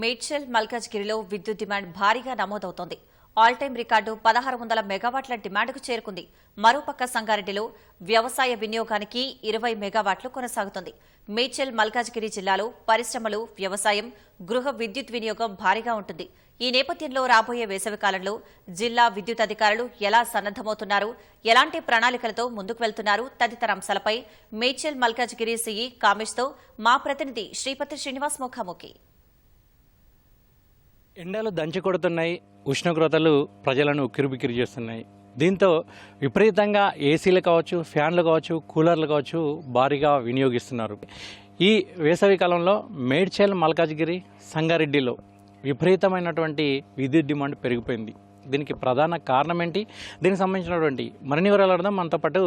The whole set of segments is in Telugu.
మేడ్చల్ మల్కాజ్గిరిలో విద్యుత్ డిమాండ్ భారీగా నమోదవుతోంది. ఆల్ టైం రికార్డు పదహారు వందల మెగావాట్ల డిమాండ్కు చేరుకుంది. మరోపక్క సంగారెడ్డిలో వ్యవసాయ వినియోగానికి ఇరవై మెగావాట్లు కొనసాగుతుంది. మేడ్చల్ మల్కాజ్గిరి జిల్లాలో పరిశ్రమలు వ్యవసాయం గృహ విద్యుత్ వినియోగం భారీగా ఉంటుంది. ఈ నేపథ్యంలో రాబోయే వేసవికాలంలో జిల్లా విద్యుత్ అధికారులు ఎలా సన్నద్దమవుతున్నారు ఎలాంటి ప్రణాళికలతో ముందుకు వెళ్తున్నారు తదితర అంశాలపై మేడ్చల్ మల్కాజ్గిరి సీఈ కామేష్తో మా ప్రతినిధి శ్రీపతి శ్రీనివాస్ ముఖాముఖి. ఎండలు దంచి కొడుతున్నాయి ఉష్ణోగ్రతలు ప్రజలను ఉక్కిరిబిక్కిరి చేస్తున్నాయి. దీంతో విపరీతంగా ఏసీలు కావచ్చు ఫ్యాన్లు కావచ్చు కూలర్లు కావచ్చు భారీగా వినియోగిస్తున్నారు. ఈ వేసవి కాలంలో మేడ్చల్ మల్కాజ్గిరి సంగారెడ్డిలో విపరీతమైనటువంటి విద్యుత్ డిమాండ్ పెరిగిపోయింది. దీనికి ప్రధాన కారణం ఏంటి దీనికి సంబంధించినటువంటి మరిన్ని వివరాలు అడదాం మనతో పాటు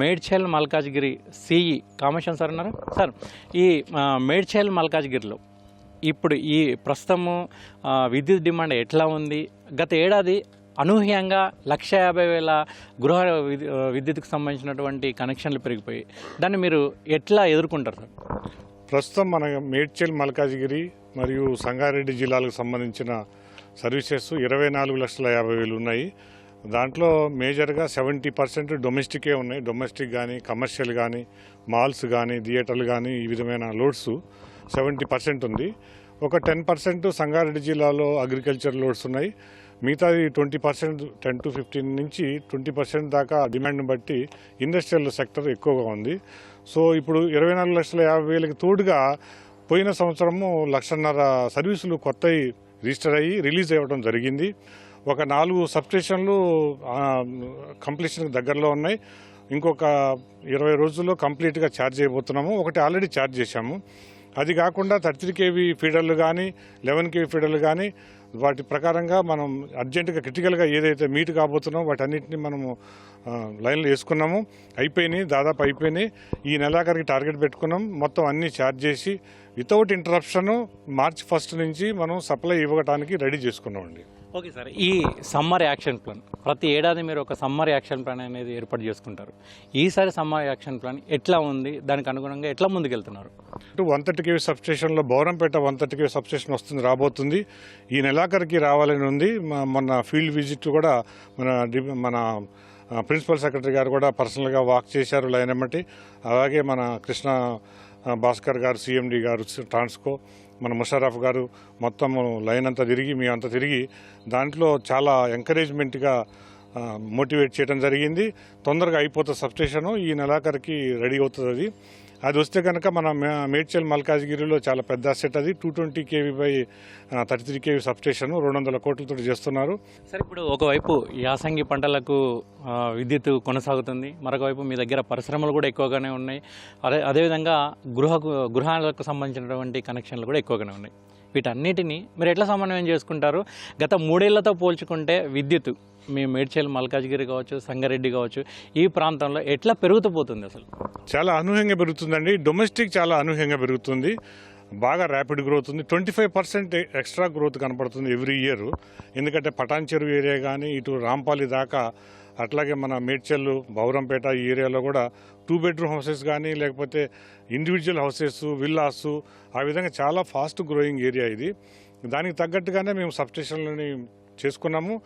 మేడ్చల్ మల్కాజ్గిరి సిఈ కామేశ్వరం సార్ ఉన్నారు. సార్ ఈ మేడ్చల్ మల్కాజ్గిరిలో ఇప్పుడు ఈ ప్రస్తుతము విద్యుత్ డిమాండ్ ఎట్లా ఉంది? గత ఏడాది అనూహ్యంగా లక్ష యాభై వేల గృహ విద్యుత్కు సంబంధించినటువంటి కనెక్షన్లు పెరిగిపోయి దాన్ని మీరు ఎట్లా ఎదుర్కొంటారు సార్? ప్రస్తుతం మన మేడ్చల్ మల్కాజిగిరి మరియు సంగారెడ్డి జిల్లాలకు సంబంధించిన సర్వీసెస్ ఇరవై నాలుగు లక్షల యాభై వేలు ఉన్నాయి. దాంట్లో మేజర్గా సెవెంటీ పర్సెంట్ డొమెస్టికే ఉన్నాయి. డొమెస్టిక్ కానీ కమర్షియల్ కానీ మాల్స్ కానీ థియేటర్లు కానీ ఈ విధమైన లోడ్స్ సెవెంటీ పర్సెంట్ ఉంది. ఒక టెన్ పర్సెంట్ సంగారెడ్డి జిల్లాలో అగ్రికల్చర్ లోడ్స్ ఉన్నాయి. మిగతాది twenty percent ten to fifteen నుంచి ట్వంటీ పర్సెంట్ దాకా డిమాండ్ని బట్టి ఇండస్ట్రియల్ సెక్టర్ ఎక్కువగా ఉంది. సో ఇప్పుడు ఇరవై నాలుగు లక్షల యాభై వేలకి తోడుగా పోయిన సంవత్సరము లక్షన్నర సర్వీసులు కొత్తవి రిజిస్టర్ అయ్యి రిలీజ్ అవ్వడం జరిగింది. ఒక నాలుగు సబ్స్టేషన్లు కంప్లీషన్ దగ్గరలో ఉన్నాయి. ఇంకొక ఇరవై రోజుల్లో కంప్లీట్గా ఛార్జ్ చేయబోతున్నాము ఒకటి ఆల్రెడీ ఛార్జ్ చేశాము. అది కాకుండా థర్టీ త్రీ కేవీ ఫీడర్లు కానీ లెవెన్ కేవీ ఫీడర్లు కానీ వాటి ప్రకారంగా మనం అర్జెంటుగా క్రిటికల్గా ఏదైతే మీట్ కాబోతున్నామో వాటన్నిటిని మనము లైన్లో వేసుకున్నాము. అయిపోయినాయి దాదాపు అయిపోయినాయి. ఈ నెలాఖరికి టార్గెట్ పెట్టుకున్నాం. మొత్తం అన్నీ ఛార్జ్ చేసి వితౌట్ ఇంటరప్షన్ మార్చ్ ఫస్ట్ నుంచి మనం సప్లై ఇవ్వడానికి రెడీ చేసుకున్నామండి. Okay sir. ఈ సమ్మర్ యాక్షన్ ప్లాన్ ప్రతి ఏడాది మీరు ఒక సమ్మర్ యాక్షన్ ప్లాన్ అనేది ఏర్పాటు చేసుకుంటారు. ఈసారి సమ్మర్ యాక్షన్ ప్లాన్ ఎట్లా ఉంది? దానికి అనుగుణంగా ఎట్లా ముందుకెళ్తున్నారు? One thirty KV సబ్స్టేషన్లో Bowrampet one thirty KV substation వస్తుంది రాబోతుంది. ఈ నెలాఖరికి రావాలని ఉంది. మన మొన్న ఫీల్డ్ విజిట్ కూడా మన మన ప్రిన్సిపల్ సెక్రటరీ గారు కూడా పర్సనల్గా వాక్ చేశారు లైన్ అలాగే మన కృష్ణ భాస్కర్ గారు సిఎండి గారు ట్రాన్స్కో మన ముషారఫ్ గారు మొత్తం లైన్ అంతా తిరిగి మేమంతా అంతా తిరిగి దాంట్లో చాలా ఎంకరేజ్మెంట్గా మోటివేట్ చేయడం జరిగింది. తొందరగా అయిపోతుంది సబ్స్టేషను ఈ నెలాఖరికి రెడీ అవుతుంది. అది అది వస్తే కనుక మన మేడ్చల్ మల్కాజ్గిరిలో చాలా పెద్ద అసెట్ అది. Two twenty KV by thirty three KV substation రెండు వందల కోట్లతో చేస్తున్నారు. సార్ ఇప్పుడు ఒకవైపు యాసంగి పంటలకు విద్యుత్ కొనసాగుతుంది. మరొక వైపు మీ దగ్గర పరిశ్రమలు కూడా ఎక్కువగానే ఉన్నాయి. అదే అదేవిధంగా గృహ గృహాలకు సంబంధించినటువంటి కనెక్షన్లు కూడా ఎక్కువగానే ఉన్నాయి. వీటన్నిటిని మీరు ఎట్లా సమన్వయం చేసుకుంటారు? గత మూడేళ్ళతో పోల్చుకుంటే విద్యుత్ మీ మేడ్చల్ మల్కాజ్గిరి కావచ్చు సంగారెడ్డి కావచ్చు ఈ ప్రాంతంలో ఎట్లా పెరుగుతూపోతుంది అసలు? చాలా అనూహ్యంగా పెరుగుతుందండి. డొమెస్టిక్ చాలా అనూహ్యంగా పెరుగుతుంది. బాగా ర్యాపిడ్ గ్రోత్ ఉంది. Twenty five percent extra growth కనపడుతుంది ఎవ్రీ ఇయర్ ఎందుకంటే పటాన్ చెరువు ఏరియా కానీ ఇటు రాంపాలి దాకా అట్లాగే మన మేడ్చల్ బౌరంపేట ఈ ఏరియాలో కూడా టూ బెడ్రూమ్ హౌసెస్ కానీ లేకపోతే ఇండివిజువల్ హౌసెస్ విల్లాస్ ఆ విధంగా చాలా ఫాస్ట్ గ్రోయింగ్ ఏరియా ఇది. దానికి తగ్గట్టుగానే మేము సబ్స్టేషన్లని చేసుకున్నాము.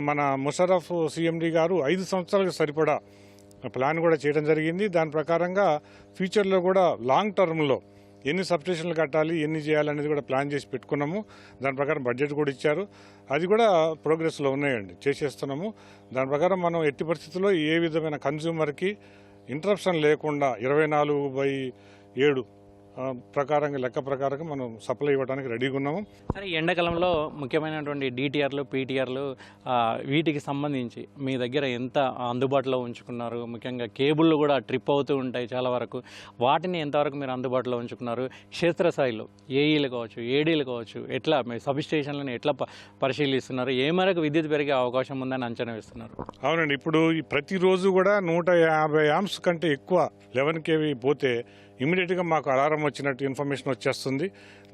మన ముషరఫ్ సిఎండి గారు ఐదు సంవత్సరాలకు సరిపడా ప్లాన్ కూడా చేయడం జరిగింది. దాని ప్రకారంగా ఫ్యూచర్లో కూడా లాంగ్ టర్మ్లో ఎన్ని సబ్స్టేషన్లు కట్టాలి ఎన్ని చేయాలనేది కూడా ప్లాన్ చేసి పెట్టుకున్నాము. దాని ప్రకారం బడ్జెట్ కూడా ఇచ్చారు. అది కూడా ప్రోగ్రెస్లో ఉన్నాయండి. చేసేస్తున్నాము. దాని ప్రకారం మనం ఎట్టి పరిస్థితుల్లో ఏ విధమైన కన్జ్యూమర్కి ఇంటరప్షన్ లేకుండా ఇరవై నాలుగు బై ఏడు ప్రకారంగా లెక్క ప్రకారంగా మనం సప్లై ఇవ్వడానికి రెడీగా ఉన్నాము. సరే ఈ ఎండాకాలంలో ముఖ్యమైనటువంటి డిటిఆర్లు పీటీఆర్లు వీటికి సంబంధించి మీ దగ్గర ఎంత అందుబాటులో ఉంచుకున్నారు? ముఖ్యంగా కేబుళ్ళు కూడా ట్రిప్ అవుతూ ఉంటాయి చాలా వరకు. వాటిని ఎంతవరకు మీరు అందుబాటులో ఉంచుకున్నారు? క్షేత్రస్థాయిలో ఏఈలు కావచ్చు ఏడీలు కావచ్చు ఎట్లా మీ సబ్ స్టేషన్లను ఎట్లా పరిశీలిస్తున్నారు? ఏ మేరకు విద్యుత్ పెరిగే అవకాశం ఉందని అంచనా వేస్తున్నారు? అవునండి ఇప్పుడు ప్రతిరోజు కూడా నూట యాభై ఆమ్స్ కంటే ఎక్కువ లెవెన్ కేవీ పోతే ఇమీడియట్గా మాకు అలారం వచ్చినట్టు ఇన్ఫర్మేషన్ వచ్చేస్తుంది.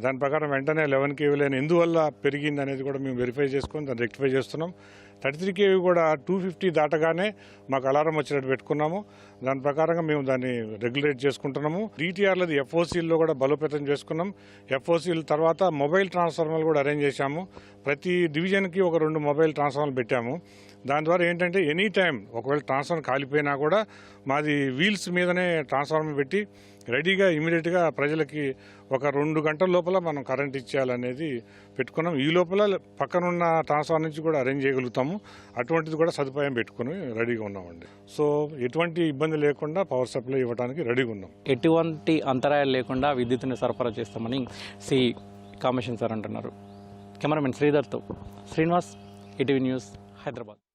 దాని ప్రకారం వెంటనే లెవెన్ కేవీ లేని ఎందువల్ల పెరిగింది అనేది కూడా మేము వెరిఫై చేసుకొని దాన్ని రెక్టిఫై చేస్తున్నాం. థర్టీ త్రీ కేవీ కూడా టూ ఫిఫ్టీ దాటగానే మాకు అలారం వచ్చినట్టు పెట్టుకున్నాము. దాని ప్రకారంగా మేము దాన్ని రెగ్యులేట్ చేసుకుంటున్నాము. డిటిఆర్లది ఎఫ్ఓసీల్లో కూడా బలోపేతం చేసుకున్నాం. ఎఫ్ఓసీల తర్వాత మొబైల్ ట్రాన్స్ఫార్మర్లు కూడా అరేంజ్ చేశాము. ప్రతి డివిజన్కి ఒక రెండు మొబైల్ ట్రాన్స్ఫార్మర్లు పెట్టాము. దాని ద్వారా ఏంటంటే ఎనీ టైం ఒకవేళ ట్రాన్స్ఫార్మర్ కాలిపోయినా కూడా మాది వీల్స్ మీదనే ట్రాన్స్ఫార్మర్ పెట్టి రెడీగా ఇమీడియట్గా ప్రజలకి ఒక రెండు గంటల లోపల మనం కరెంట్ ఇచ్చేయాలనేది పెట్టుకున్నాం. ఈ లోపల పక్కనున్న ట్రాన్స్ఫార్మర్ నుంచి కూడా అరేంజ్ చేయగలుగుతాము. అటువంటిది కూడా సదుపాయం పెట్టుకుని రెడీగా ఉన్నామండి. సో ఎటువంటి ఇబ్బంది లేకుండా పవర్ సప్లై ఇవ్వడానికి రెడీగా ఉన్నాం. ఎటువంటి అంతరాయాలు లేకుండా విద్యుత్తుని సరఫరా చేస్తామని సి కామేషన్ సార్ అంటున్నారు. కెమెరామెన్ శ్రీధర్తో శ్రీనివాస్ ఈటీవీ న్యూస్ హైదరాబాద్.